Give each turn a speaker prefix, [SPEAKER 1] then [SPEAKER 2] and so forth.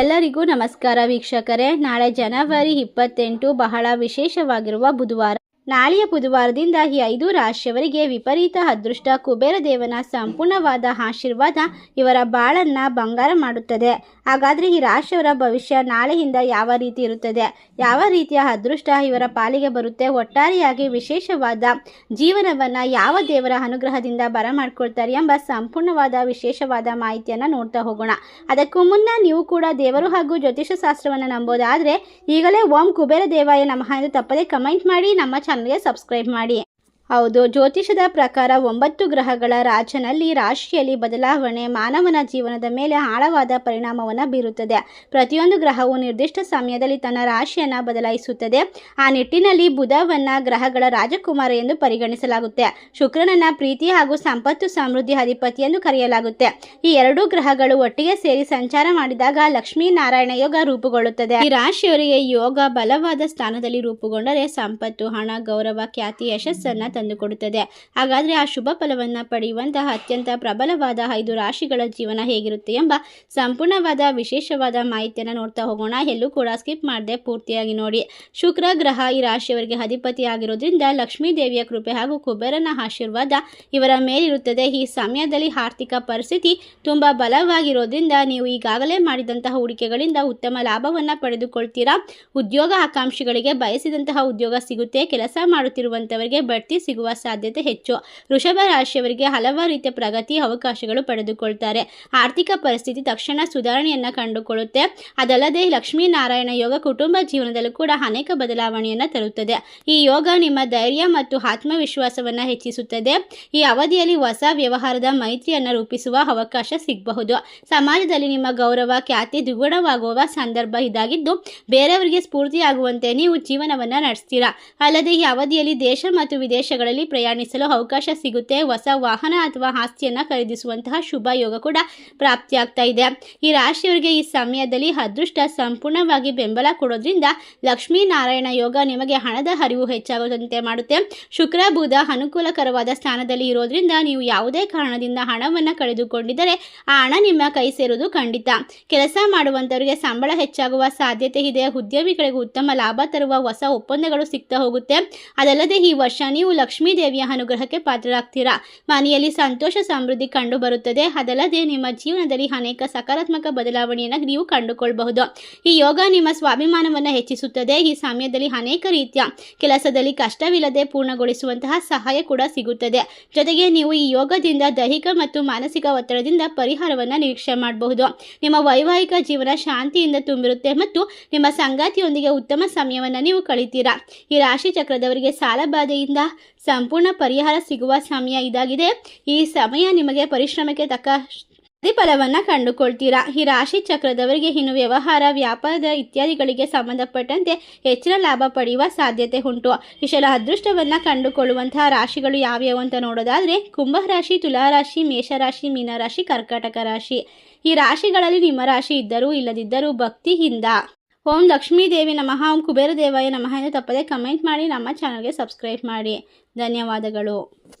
[SPEAKER 1] ಎಲ್ಲರಿಗೂ ನಮಸ್ಕಾರ ವೀಕ್ಷಕರೇ. ನಾಳೆ ಜನವರಿ ಇಪ್ಪತ್ತೆಂಟು ಬಹಳ ವಿಶೇಷವಾಗಿರುವ ಬುಧವಾರ ನಾಳೆಯ ಬುಧವಾರದಿಂದ ಈ ಐದು ರಾಶಿಯವರಿಗೆ ವಿಪರೀತ ಅದೃಷ್ಟ. ಕುಬೇರ ದೇವನ ಸಂಪೂರ್ಣವಾದ ಆಶೀರ್ವಾದ ಇವರ ಬಾಳನ್ನ ಬಂಗಾರ ಮಾಡುತ್ತದೆ. ಹಾಗಾದರೆ ಈ ರಾಶಿಯವರ ಭವಿಷ್ಯ ನಾಳೆಯಿಂದ ಯಾವ ರೀತಿ ಇರುತ್ತದೆ? ಯಾವ ರೀತಿಯ ಅದೃಷ್ಟ ಇವರ ಪಾಲಿಗೆ ಬರುತ್ತೆ? ಒಟ್ಟಾರೆಯಾಗಿ ವಿಶೇಷವಾದ ಜೀವನವನ್ನು ಯಾವ ದೇವರ ಅನುಗ್ರಹದಿಂದ ಬರಮಾಡ್ಕೊಳ್ತಾರೆ ಎಂಬ ಸಂಪೂರ್ಣವಾದ ವಿಶೇಷವಾದ ಮಾಹಿತಿಯನ್ನು ನೋಡ್ತಾ ಹೋಗೋಣ. ಅದಕ್ಕೂ ಮುನ್ನ ನೀವು ಕೂಡ ದೇವರು ಹಾಗೂ ಜ್ಯೋತಿಷ ಶಾಸ್ತ್ರವನ್ನು ನಂಬೋದಾದರೆ ಈಗಲೇ ಓಂ ಕುಬೇರ ದೇವಾಯ ನಮಃ ಎಂದು ತಪ್ಪದೆ ಕಮೆಂಟ್ ಮಾಡಿ ನಮ್ಮ ಚಾನಲ್ಗೆ ಸಬ್ಸ್ಕ್ರೈಬ್ ಮಾಡಿ. ಹೌದು, ಜ್ಯೋತಿಷದ ಪ್ರಕಾರ ಒಂಬತ್ತು ಗ್ರಹಗಳ ರಾಜನಲ್ಲಿ ರಾಶಿಯಲ್ಲಿ ಬದಲಾವಣೆ ಮಾನವನ ಜೀವನದ ಮೇಲೆ ಆಳವಾದ ಪರಿಣಾಮವನ್ನು ಬೀರುತ್ತದೆ. ಪ್ರತಿಯೊಂದು ಗ್ರಹವು ನಿರ್ದಿಷ್ಟ ಸಮಯದಲ್ಲಿ ತನ್ನ ರಾಶಿಯನ್ನು ಬದಲಾಯಿಸುತ್ತದೆ. ಆ ನಿಟ್ಟಿನಲ್ಲಿ ಬುಧವನ್ನ ಗ್ರಹಗಳ ರಾಜಕುಮಾರ ಎಂದು ಪರಿಗಣಿಸಲಾಗುತ್ತೆ. ಶುಕ್ರನನ್ನ ಪ್ರೀತಿ ಹಾಗೂ ಸಂಪತ್ತು ಸಮೃದ್ಧಿ ಅಧಿಪತಿ ಎಂದು ಕರೆಯಲಾಗುತ್ತೆ. ಈ ಎರಡೂ ಗ್ರಹಗಳು ಒಟ್ಟಿಗೆ ಸೇರಿ ಸಂಚಾರ ಮಾಡಿದಾಗ ಲಕ್ಷ್ಮೀನಾರಾಯಣ ಯೋಗ ರೂಪುಗೊಳ್ಳುತ್ತದೆ. ಈ ರಾಶಿಯವರಿಗೆ ಯೋಗ ಬಲವಾದ ಸ್ಥಾನದಲ್ಲಿ ರೂಪುಗೊಂಡರೆ ಸಂಪತ್ತು, ಹಣ, ಗೌರವ, ಖ್ಯಾತಿ, ಯಶಸ್ಸನ್ನ ತಂದುಕೊಡುತ್ತದೆ. ಹಾಗಾದ್ರೆ ಆ ಶುಭ ಫಲವನ್ನ ಪಡೆಯುವಂತಹ ಅತ್ಯಂತ ಪ್ರಬಲವಾದ ಐದು ರಾಶಿಗಳ ಜೀವನ ಹೇಗಿರುತ್ತೆ ಎಂಬ ಸಂಪೂರ್ಣವಾದ ವಿಶೇಷವಾದ ಮಾಹಿತಿಯನ್ನು ನೋಡ್ತಾ ಹೋಗೋಣ. ಎಲ್ಲೂ ಕೂಡ ಸ್ಕಿಪ್ ಮಾಡದೆ ಪೂರ್ತಿಯಾಗಿ ನೋಡಿ. ಶುಕ್ರ ಗ್ರಹ ಈ ರಾಶಿಯವರಿಗೆ ಅಧಿಪತಿ ಆಗಿರೋದ್ರಿಂದ ಲಕ್ಷ್ಮೀ ದೇವಿಯ ಕೃಪೆ ಹಾಗೂ ಕುಬೇರನ ಆಶೀರ್ವಾದ ಇವರ ಮೇಲಿರುತ್ತದೆ. ಈ ಸಮಯದಲ್ಲಿ ಆರ್ಥಿಕ ಪರಿಸ್ಥಿತಿ ತುಂಬ ಬಲವಾಗಿರೋದ್ರಿಂದ ನೀವು ಈಗಾಗಲೇ ಮಾಡಿದಂತಹ ಹೂಡಿಕೆಗಳಿಂದ ಉತ್ತಮ ಲಾಭವನ್ನು ಪಡೆದುಕೊಳ್ತೀರಾ. ಉದ್ಯೋಗ ಆಕಾಂಕ್ಷಿಗಳಿಗೆ ಬಯಸಿದಂತಹ ಉದ್ಯೋಗ ಸಿಗುತ್ತೆ. ಕೆಲಸ ಮಾಡುತ್ತಿರುವಂತವರಿಗೆ ಬಡ್ತಿ ಸಿಗುವ ಸಾಧ್ಯತೆ ಹೆಚ್ಚು. ವೃಷಭ ರಾಶಿಯವರಿಗೆ ಹಲವಾರು ರೀತಿಯ ಪ್ರಗತಿ ಅವಕಾಶಗಳು ಪಡೆದುಕೊಳ್ತಾರೆ. ಆರ್ಥಿಕ ಪರಿಸ್ಥಿತಿ ತಕ್ಷಣ ಸುಧಾರಣೆಯನ್ನ ಕಂಡುಕೊಳ್ಳುತ್ತೆ. ಅದಲ್ಲದೆ ಲಕ್ಷ್ಮೀನಾರಾಯಣ ಯೋಗ ಕುಟುಂಬ ಜೀವನದಲ್ಲೂ ಕೂಡ ಅನೇಕ ಬದಲಾವಣೆಯನ್ನು ತರುತ್ತದೆ. ಈ ಯೋಗ ನಿಮ್ಮ ಧೈರ್ಯ ಮತ್ತು ಆತ್ಮವಿಶ್ವಾಸವನ್ನ ಹೆಚ್ಚಿಸುತ್ತದೆ. ಈ ಅವಧಿಯಲ್ಲಿ ಹೊಸ ವ್ಯವಹಾರದ ಮೈತ್ರಿಯನ್ನು ರೂಪಿಸುವ ಅವಕಾಶ ಸಿಗಬಹುದು. ಸಮಾಜದಲ್ಲಿ ನಿಮ್ಮ ಗೌರವ, ಖ್ಯಾತಿ ದ್ವಿಗುಣವಾಗುವ ಸಂದರ್ಭ ಇದಾಗಿದ್ದು, ಬೇರೆಯವರಿಗೆ ಸ್ಫೂರ್ತಿಯಾಗುವಂತೆ ನೀವು ಜೀವನವನ್ನು ನಡೆಸ್ತೀರಾ? ಅಲ್ಲದೆ ಈ ಅವಧಿಯಲ್ಲಿ ದೇಶ ಮತ್ತು ವಿದೇಶಗಳಲ್ಲಿ ಪ್ರಯಾಣಿಸಲು ಅವಕಾಶ ಸಿಗುತ್ತೆ. ಹೊಸ ವಾಹನ ಅಥವಾ ಆಸ್ತಿಯನ್ನು ಖರೀದಿಸುವಂತಹ ಶುಭ ಯೋಗ ಕೂಡ ಪ್ರಾಪ್ತಿಯಾಗ್ತಾ ಇದೆ. ಈ ರಾಶಿಯವರಿಗೆ ಈ ಸಮಯದಲ್ಲಿ ಅದೃಷ್ಟ ಸಂಪೂರ್ಣವಾಗಿ ಬೆಂಬಲ ಕೊಡೋದ್ರಿಂದ ಲಕ್ಷ್ಮೀನಾರಾಯಣ ಯೋಗ ನಿಮಗೆ ಹಣದ ಹರಿವು ಹೆಚ್ಚಾಗುವಂತೆ ಮಾಡುತ್ತೆ. ಶುಕ್ರ, ಬುಧ ಅನುಕೂಲಕರವಾದ ಸ್ಥಾನದಲ್ಲಿ ಇರೋದ್ರಿಂದ ನೀವು ಯಾವುದೇ ಕಾರಣದಿಂದ ಹಣವನ್ನು ಕಳೆದುಕೊಂಡಿದ್ದರೆ ಆ ಹಣ ನಿಮ್ಮ ಕೈ ಸೇರುವುದು ಖಂಡಿತ. ಕೆಲಸ ಮಾಡುವಂಥವರಿಗೆ ಸಂಬಳ ಹೆಚ್ಚಾಗುವ ಸಾಧ್ಯತೆ ಇದೆ. ಉದ್ಯಮಿಗಳಿಗೆ ಉತ್ತಮ ಲಾಭ ತರುವ ಹೊಸ ಒಪ್ಪಂದಗಳು ಸಿಗ್ತಾ ಹೋಗುತ್ತೆ. ಅದಲ್ಲದೆ ಈ ವರ್ಷ ನೀವು ಲಕ್ಷ್ಮೀ ದೇವಿಯ ಅನುಗ್ರಹಕ್ಕೆ ಪಾತ್ರರಾಗ್ತೀರಾ? ಮನೆಯಲ್ಲಿ ಸಂತೋಷ ಸಮೃದ್ಧಿ ಕಂಡು ಬರುತ್ತದೆ. ಅದಲ್ಲದೆ ನಿಮ್ಮ ಜೀವನದಲ್ಲಿ ಅನೇಕ ಸಕಾರಾತ್ಮಕ ಬದಲಾವಣೆಯನ್ನು ನೀವು ಕಂಡುಕೊಳ್ಳಬಹುದು ಈ ಯೋಗ ನಿಮ್ಮ ಸ್ವಾಭಿಮಾನವನ್ನು ಹೆಚ್ಚಿಸುತ್ತದೆ. ಈ ಸಮಯದಲ್ಲಿ ಅನೇಕ ರೀತಿಯ ಕೆಲಸದಲ್ಲಿ ಕಷ್ಟವಿಲ್ಲದೆ ಪೂರ್ಣಗೊಳಿಸುವಂತಹ ಸಹಾಯ ಕೂಡ ಸಿಗುತ್ತದೆ. ಜೊತೆಗೆ ನೀವು ಈ ಯೋಗದಿಂದ ದೈಹಿಕ ಮತ್ತು ಮಾನಸಿಕ ಒತ್ತಡದಿಂದ ಪರಿಹಾರವನ್ನು ನಿರೀಕ್ಷೆ ಮಾಡಬಹುದು. ನಿಮ್ಮ ವೈವಾಹಿಕ ಜೀವನ ಶಾಂತಿಯಿಂದ ತುಂಬಿರುತ್ತೆ ಮತ್ತು ನಿಮ್ಮ ಸಂಗಾತಿಯೊಂದಿಗೆ ಉತ್ತಮ ಸಮಯವನ್ನು ನೀವು ಕಳಿತೀರಾ? ಈ ರಾಶಿ ಚಕ್ರದವರಿಗೆ ಸಾಲಬಾಧೆಯಿಂದ ಸಂಪೂರ್ಣ ಪರಿಹಾರ ಸಿಗುವ ಸಮಯ ಇದಾಗಿದೆ. ಈ ಸಮಯ ನಿಮಗೆ ಪರಿಶ್ರಮಕ್ಕೆ ತಕ್ಕ ಪ್ರತಿಫಲವನ್ನು ಕಂಡುಕೊಳ್ತೀರಾ. ಈ ರಾಶಿ ಚಕ್ರದವರಿಗೆ ಇನ್ನು ವ್ಯವಹಾರ, ವ್ಯಾಪಾರದ ಇತ್ಯಾದಿಗಳಿಗೆ ಸಂಬಂಧಪಟ್ಟಂತೆ ಹೆಚ್ಚಿನ ಲಾಭ ಪಡೆಯುವ ಸಾಧ್ಯತೆ ಉಂಟು. ವಿಶಾಲ ಅದೃಷ್ಟವನ್ನು ಕಂಡುಕೊಳ್ಳುವಂತಹ ರಾಶಿಗಳು ಯಾವ್ಯಾವು ಅಂತ ನೋಡೋದಾದರೆ ಕುಂಭರಾಶಿ ತುಲಾರಾಶಿ ಮೇಷರಾಶಿ ಮೀನರಾಶಿ ಕರ್ಕಾಟಕ ರಾಶಿ. ಈ ರಾಶಿಗಳಲ್ಲಿ ನಿಮ್ಮ ರಾಶಿ ಇದ್ದರೂ ಇಲ್ಲದಿದ್ದರೂ ಭಕ್ತಿಯಿಂದ. ಓಂ ಲಕ್ಷ್ಮೀದೇವಿ ನಮಃ, ಓಂ ಕುಬೇರ ದೇವಾಯ ನಮಃ ಎಂದು ತಪ್ಪದೆ ಕಮೆಂಟ್ ಮಾಡಿ ನಮ್ಮ ಚಾನಲ್ಗೆ ಸಬ್ಸ್ಕ್ರೈಬ್ ಮಾಡಿ. ಧನ್ಯವಾದಗಳು.